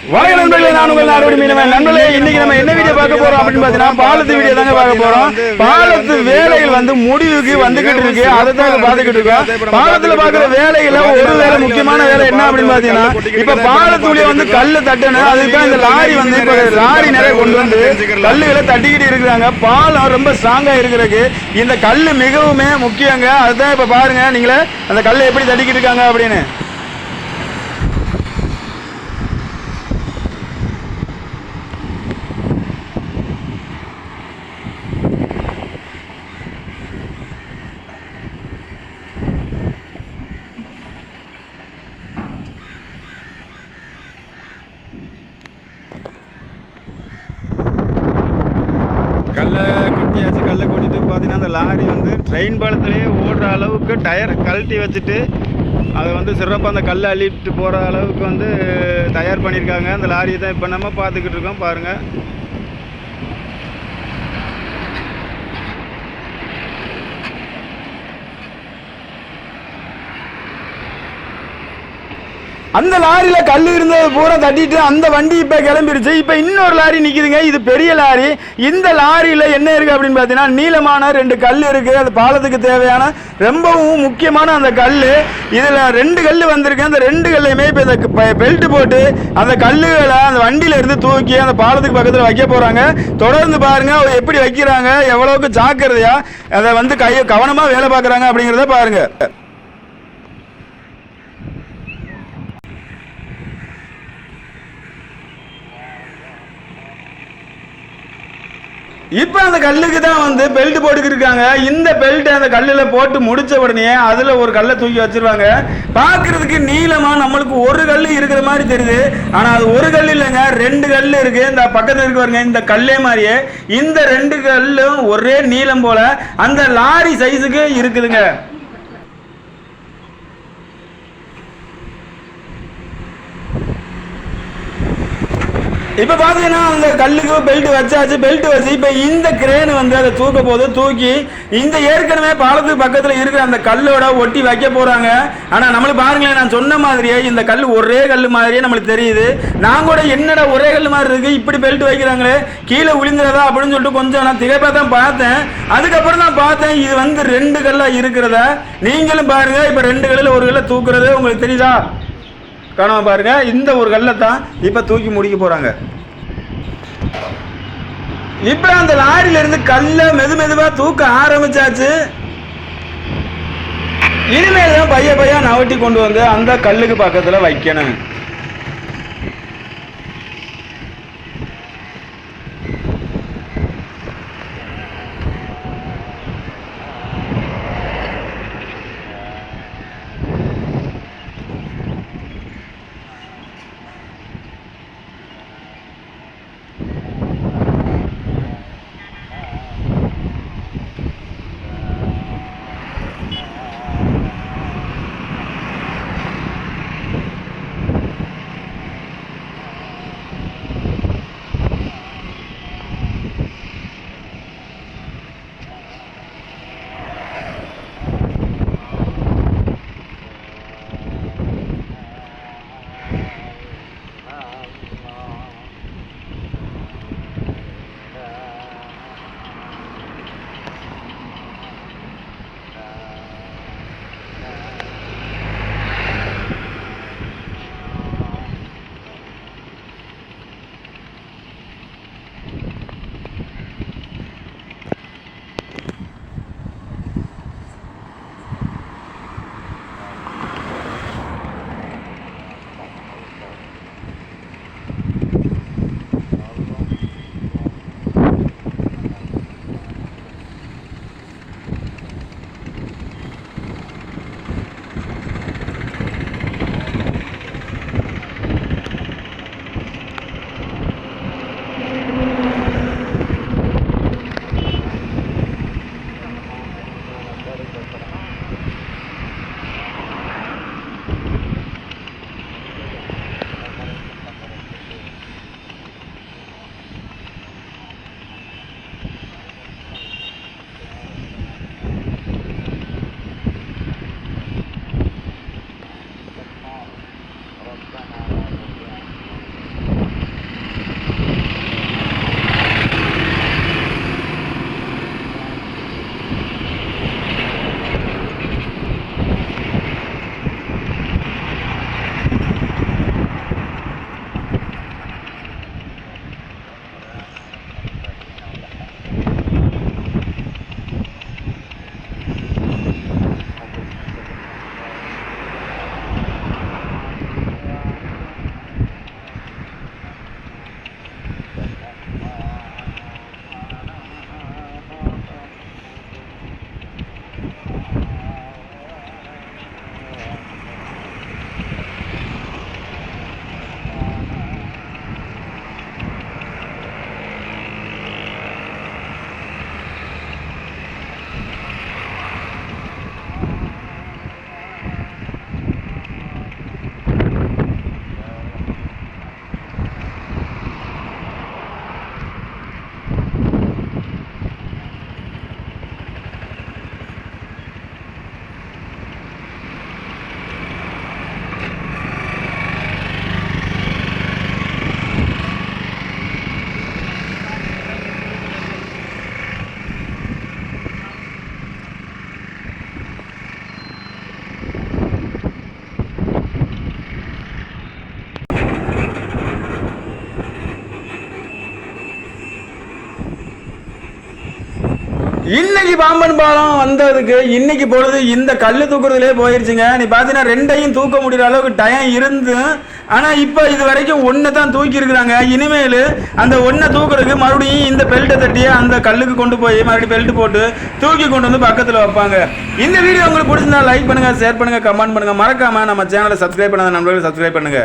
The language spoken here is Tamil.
வணக்க நண்பர்களே நான் உங்கள் நாடோடி மீனவன். நண்பர்களே இன்னைக்கு நம்ம என்ன வீடியோ பார்க்க போறோம் அப்படின்னு பார்த்தீங்கன்னா பாலத்து வீடியோ தாங்க பார்க்க போறோம். பாலத்து வேலைகள் வந்து முடிவுக்கு வந்துகிட்டு இருக்கு. அதை தாங்க பார்த்துக்கிட்டு இருக்கோம். பாலத்துல பார்க்குற வேலைகள ஒரு வேலை முக்கியமான வேலை என்ன அப்படின்னு பார்த்தீங்கன்னா இப்ப பாலத்துடைய வந்து கல்லு தட்டணும். அதுக்கு தான் இந்த லாரி வந்து இப்ப லாரி நிறைய கொண்டு வந்து கல்லுகளை தட்டிக்கிட்டு இருக்கிறாங்க. பாலம் ரொம்ப ஸ்ட்ராங்கா இருக்கிறதுக்கு இந்த கல்லு மிகவுமே முக்கியங்க. அதுதான் இப்ப பாருங்க நீங்களே அந்த கல்லை எப்படி தட்டிக்கிட்டு இருக்காங்க அப்படின்னு கல்லை கொட்டியாச்சு கல்லை கொட்டிட்டு வண்டி வந்து ட்ரெயின் பாலத்திலேயே ஓடுற அளவுக்கு டயர் கழட்டி வச்சுட்டு அதை வந்து சிறப்பாக அந்த கல்லை அள்ளிட்டு போகிற அளவுக்கு வந்து தயார் பண்ணியிருக்காங்க. அந்த லாரியை தான் இப்போ நம்ம பார்த்துக்கிட்டு இருக்கோம். பாருங்கள் அந்த லாரியில கல் இருந்தது பூரா தட்டிட்டு அந்த வண்டி இப்ப கிளம்பிருச்சு. இப்ப இன்னொரு லாரி நிக்குதுங்க. இது பெரிய லாரி. இந்த லாரியில என்ன இருக்கு அப்படின்னு பாத்தீங்கன்னா நீளமான ரெண்டு கல் இருக்கு. அது பாலத்துக்கு தேவையான ரொம்பவும் முக்கியமான அந்த கல் இதுல ரெண்டு கல் வந்திருக்கு. அந்த ரெண்டு கல்லையுமே இப்ப இந்த பெல்ட் போட்டு அந்த கல்லுகளை அந்த வண்டியில இருந்து தூக்கி அந்த பாலத்துக்கு பக்கத்துல வைக்க போறாங்க. தொடர்ந்து பாருங்க அவங்க எப்படி வைக்கிறாங்க எவ்வளவுக்கு ஜாக்கிரதையா அதை வந்து கையை கவனமா வேலை பார்க்குறாங்க அப்படிங்கிறத பாருங்க. இப்போ அந்த கல்லுக்கு தான் வந்து பெல்ட் போட்டுக்கிருக்காங்க இந்த பெல்ட் அந்த கல்லில் போட்டு முடிச்ச உடனே அதில் ஒரு கல்லை தூக்கி வச்சிருவாங்க. பார்க்கறதுக்கு நீளமாக நம்மளுக்கு ஒரு கல் இருக்கிற மாதிரி தெரியுது. ஆனால் அது ஒரு கல் இல்லைங்க. ரெண்டு கல் இருக்குது இந்த பக்கத்தில் இருக்கிறவங்க இந்த கல்லே மாதிரியே. இந்த ரெண்டு கல்லும் ஒரே நீளம் போல் அந்த லாரி சைஸுக்கு இருக்குதுங்க. இப்போ பார்த்தீங்கன்னா அந்த கல்லுக்கு பெல்ட் வச்சாச்சு. பெல்ட் வச்சு இப்போ இந்த கிரேன் வந்து அதை தூக்க போது தூக்கி இந்த ஏற்கனவே பாலத்துக்கு பக்கத்தில் இருக்கிற அந்த கல்லோட ஒட்டி வைக்க போகிறாங்க ஆனால் நம்மளுக்கு பாருங்களேன் நான் சொன்ன மாதிரியே இந்த கல் ஒரே கல் மாதிரியே நம்மளுக்கு தெரியுது. நான் கூட என்னடா ஒரே கல் மாதிரி இருக்கு? இப்படி பெல்ட் வைக்கிறாங்களே. கீழே விழுந்துறதா அப்படின்னு சொல்லிட்டு கொஞ்சம் நான் திகைப்பாக தான் பார்த்தேன். அதுக்கப்புறம் தான் பார்த்தேன் இது வந்து ரெண்டு கல்லாக இருக்கிறத. நீங்களும் பாருங்க இப்போ ரெண்டு கல்லில் ஒரு கல்லை தூக்குறது உங்களுக்கு தெரியுதா? காணாம பாருங்க. இந்த ஒரு கல்லை தான் இப்போ தூக்கி முடிக்க போறாங்க. இப்போ அந்த லாரியில இருந்து கல்லை மெது மெதுவா தூக்க ஆரம்பிச்சாச்சு. இனிமேல் தான் பைய பையன் நவட்டி கொண்டு வந்து அந்த கல்லுக்கு பக்கத்துல வைக்கணும். இன்னைக்கு பாம்பன் பாலம் வந்ததுக்கு இன்னைக்கு பொழுது இந்த கல் தூக்குறதுலே போயிருச்சுங்க. நீ பார்த்தீங்கன்னா ரெண்டையும் தூக்க முடியற அளவுக்கு டயம் இருந்து ஆனா இப்போ இது வரைக்கும் ஒன்று தான் தூக்கி இருக்கிறாங்க இனிமேல் அந்த ஒன்றை தூக்குறதுக்கு மறுபடியும் இந்த பெல்ட்டை தட்டி அந்த கல்லுக்கு கொண்டு போய் மறுபடியும் பெல்ட் போட்டு தூக்கி கொண்டு வந்து பக்கத்தில் வைப்பாங்க. இந்த வீடியோ உங்களுக்கு பிடிச்சிருந்தா லைக் பண்ணுங்க ஷேர் பண்ணுங்க கமெண்ட் பண்ணுங்க. மறக்காம நம்ம சேனலை சப்ஸ்கிரைப் பண்ணாத நண்பர்கள் சப்ஸ்கிரைப் பண்ணுங்க.